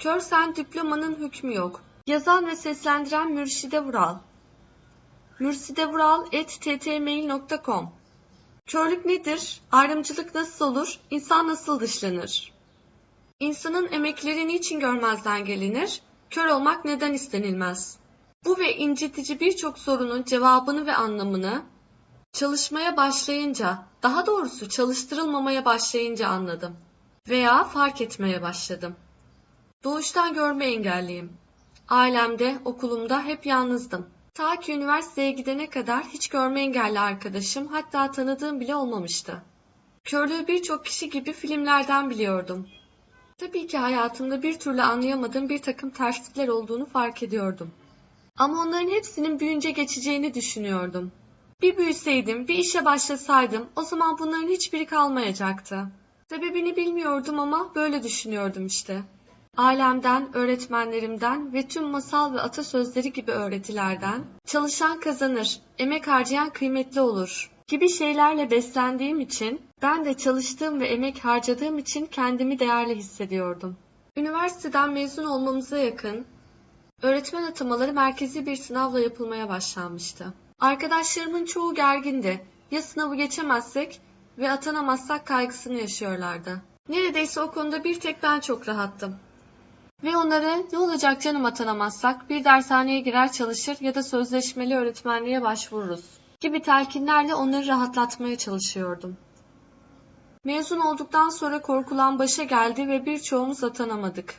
Körsen diplomanın hükmü yok. Yazan ve seslendiren Mürşide Vural. mürsidevural.ttmail.com Körlük nedir? Ayrımcılık nasıl olur? İnsan nasıl dışlanır? İnsanın emekleri niçin görmezden gelinir? Kör olmak neden istenilmez? Bu ve incitici birçok sorunun cevabını ve anlamını çalışmaya başlayınca, daha doğrusu çalıştırılmamaya başlayınca anladım veya fark etmeye başladım. Doğuştan görme engelliyim. Ailemde, okulumda hep yalnızdım. Ta ki üniversiteye gidene kadar hiç görme engelli arkadaşım hatta tanıdığım bile olmamıştı. Körlüğü birçok kişi gibi filmlerden biliyordum. Tabii ki hayatımda bir türlü anlayamadığım bir takım terslikler olduğunu fark ediyordum. Ama onların hepsinin büyünce geçeceğini düşünüyordum. Bir büyüseydim, bir işe başlasaydım o zaman bunların hiçbiri kalmayacaktı. Sebebini bilmiyordum ama böyle düşünüyordum işte. Ailemden, öğretmenlerimden ve tüm masal ve atasözleri gibi öğretilerden çalışan kazanır, emek harcayan kıymetli olur gibi şeylerle beslendiğim için ben de çalıştığım ve emek harcadığım için kendimi değerli hissediyordum. Üniversiteden mezun olmamıza yakın öğretmen atamaları merkezi bir sınavla yapılmaya başlanmıştı. Arkadaşlarımın çoğu gergindi. Ya sınavı geçemezsek ve atanamazsak kaygısını yaşıyorlardı. Neredeyse o konuda bir tek ben çok rahattım. Ve onlara ne olacak canım atanamazsak bir dershaneye girer çalışır ya da sözleşmeli öğretmenliğe başvururuz gibi telkinlerle onları rahatlatmaya çalışıyordum. Mezun olduktan sonra korkulan başa geldi ve birçoğumuz atanamadık.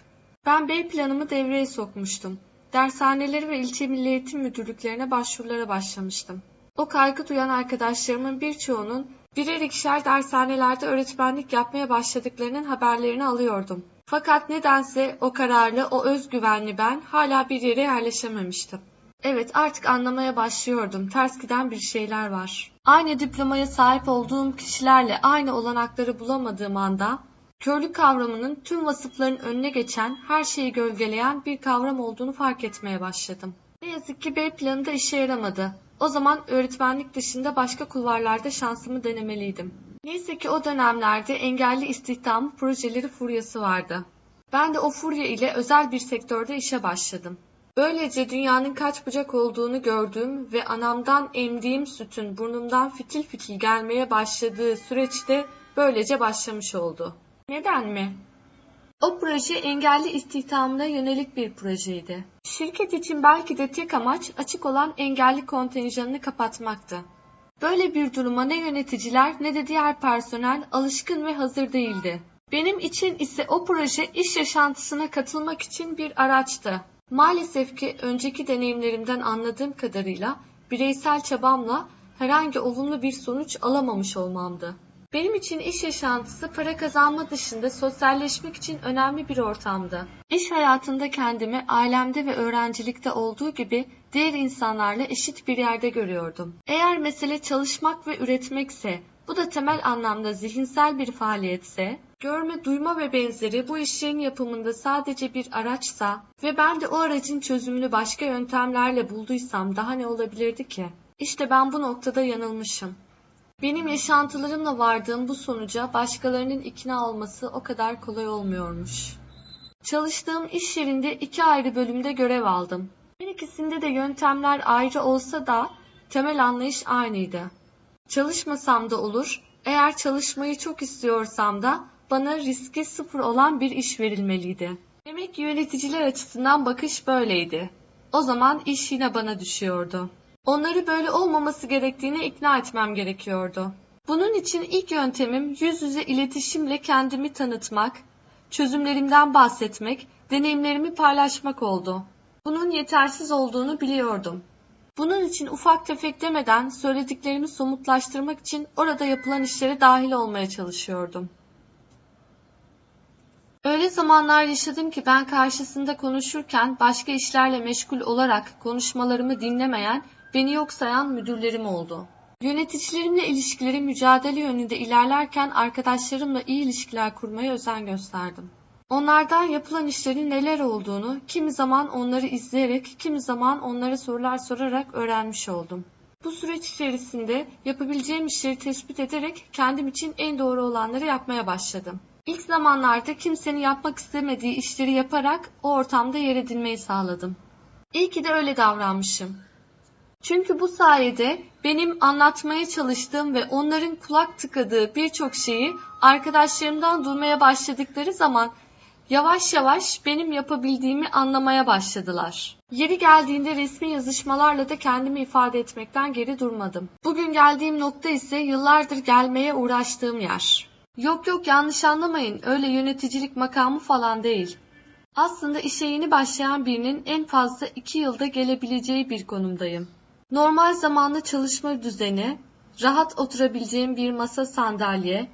Ben B planımı devreye sokmuştum. Dershaneleri ve ilçe milli eğitim müdürlüklerine başvurulara başlamıştım. O kaygı duyan arkadaşlarımın birçoğunun birer ikişer dershanelerde öğretmenlik yapmaya başladıklarının haberlerini alıyordum. Fakat nedense o kararlı, o özgüvenli ben hala bir yere yerleşememiştim. Evet artık anlamaya başlıyordum. Ters giden bir şeyler var. Aynı diplomaya sahip olduğum kişilerle aynı olanakları bulamadığım anda körlük kavramının tüm vasıfların önüne geçen, her şeyi gölgeleyen bir kavram olduğunu fark etmeye başladım. Ne yazık ki B planı da işe yaramadı. O zaman öğretmenlik dışında başka kulvarlarda şansımı denemeliydim. Neyse ki o dönemlerde engelli istihdamı projeleri furyası vardı. Ben de o furya ile özel bir sektörde işe başladım. Böylece dünyanın kaç bucak olduğunu gördüğüm ve anamdan emdiğim sütün burnumdan fitil fitil gelmeye başladığı süreçte böylece başlamış oldu. Neden mi? O proje engelli istihdamına yönelik bir projeydi. Şirket için belki de tek amaç açık olan engelli kontenjanını kapatmaktı. Böyle bir duruma ne yöneticiler ne de diğer personel alışkın ve hazır değildi. Benim için ise o proje iş yaşantısına katılmak için bir araçtı. Maalesef ki önceki deneyimlerimden anladığım kadarıyla bireysel çabamla herhangi olumlu bir sonuç alamamış olmamdı. Benim için iş yaşantısı para kazanma dışında sosyalleşmek için önemli bir ortamdı. İş hayatında kendimi ailemde ve öğrencilikte olduğu gibi diğer insanlarla eşit bir yerde görüyordum. Eğer mesele çalışmak ve üretmekse, bu da temel anlamda zihinsel bir faaliyetse, görme, duyma ve benzeri bu işlerin yapımında sadece bir araçsa ve ben de o aracın çözümünü başka yöntemlerle bulduysam daha ne olabilirdi ki? İşte ben bu noktada yanılmışım. Benim yaşantılarımla vardığım bu sonuca başkalarının ikna olması o kadar kolay olmuyormuş. Çalıştığım iş yerinde iki ayrı bölümde görev aldım. Her ikisinde de yöntemler ayrı olsa da temel anlayış aynıydı. Çalışmasam da olur, eğer çalışmayı çok istiyorsam da bana riski sıfır olan bir iş verilmeliydi. Demek yöneticiler açısından bakış böyleydi. O zaman iş yine bana düşüyordu. Onları böyle olmaması gerektiğine ikna etmem gerekiyordu. Bunun için ilk yöntemim yüz yüze iletişimle kendimi tanıtmak, çözümlerimden bahsetmek, deneyimlerimi paylaşmak oldu. Bunun yetersiz olduğunu biliyordum. Bunun için ufak tefek demeden söylediklerimi somutlaştırmak için orada yapılan işlere dahil olmaya çalışıyordum. Öyle zamanlar yaşadım ki ben karşısında konuşurken başka işlerle meşgul olarak konuşmalarımı dinlemeyen, beni yok sayan müdürlerim oldu. Yöneticilerimle ilişkileri mücadele yönünde ilerlerken arkadaşlarımla iyi ilişkiler kurmaya özen gösterdim. Onlardan yapılan işlerin neler olduğunu kimi zaman onları izleyerek, kimi zaman onlara sorular sorarak öğrenmiş oldum. Bu süreç içerisinde yapabileceğim işleri tespit ederek kendim için en doğru olanları yapmaya başladım. İlk zamanlarda kimsenin yapmak istemediği işleri yaparak o ortamda yer edinmeyi sağladım. İyi ki de öyle davranmışım. Çünkü bu sayede benim anlatmaya çalıştığım ve onların kulak tıkadığı birçok şeyi arkadaşlarımdan duymaya başladıkları zaman yavaş yavaş benim yapabildiğimi anlamaya başladılar. Yeri geldiğinde resmi yazışmalarla da kendimi ifade etmekten geri durmadım. Bugün geldiğim nokta ise yıllardır gelmeye uğraştığım yer. Yok yok yanlış anlamayın öyle yöneticilik makamı falan değil. Aslında işe yeni başlayan birinin en fazla iki yılda gelebileceği bir konumdayım. Normal zamanlı çalışma düzeni, rahat oturabileceğim bir masa sandalye,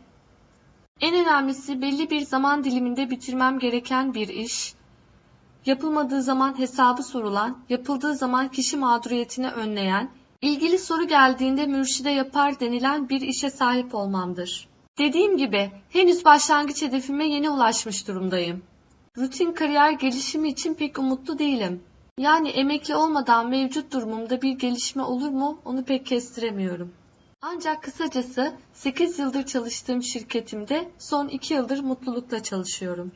en önemlisi belli bir zaman diliminde bitirmem gereken bir iş, yapılmadığı zaman hesabı sorulan, yapıldığı zaman kişi mağduriyetini önleyen, ilgili soru geldiğinde mürşide yapar denilen bir işe sahip olmamdır. Dediğim gibi henüz başlangıç hedefime yeni ulaşmış durumdayım. Rutin kariyer gelişimi için pek umutlu değilim. Yani emekli olmadan mevcut durumumda bir gelişme olur mu onu pek kestiremiyorum. Ancak kısacası 8 yıldır çalıştığım şirketimde son 2 yıldır mutlulukla çalışıyorum.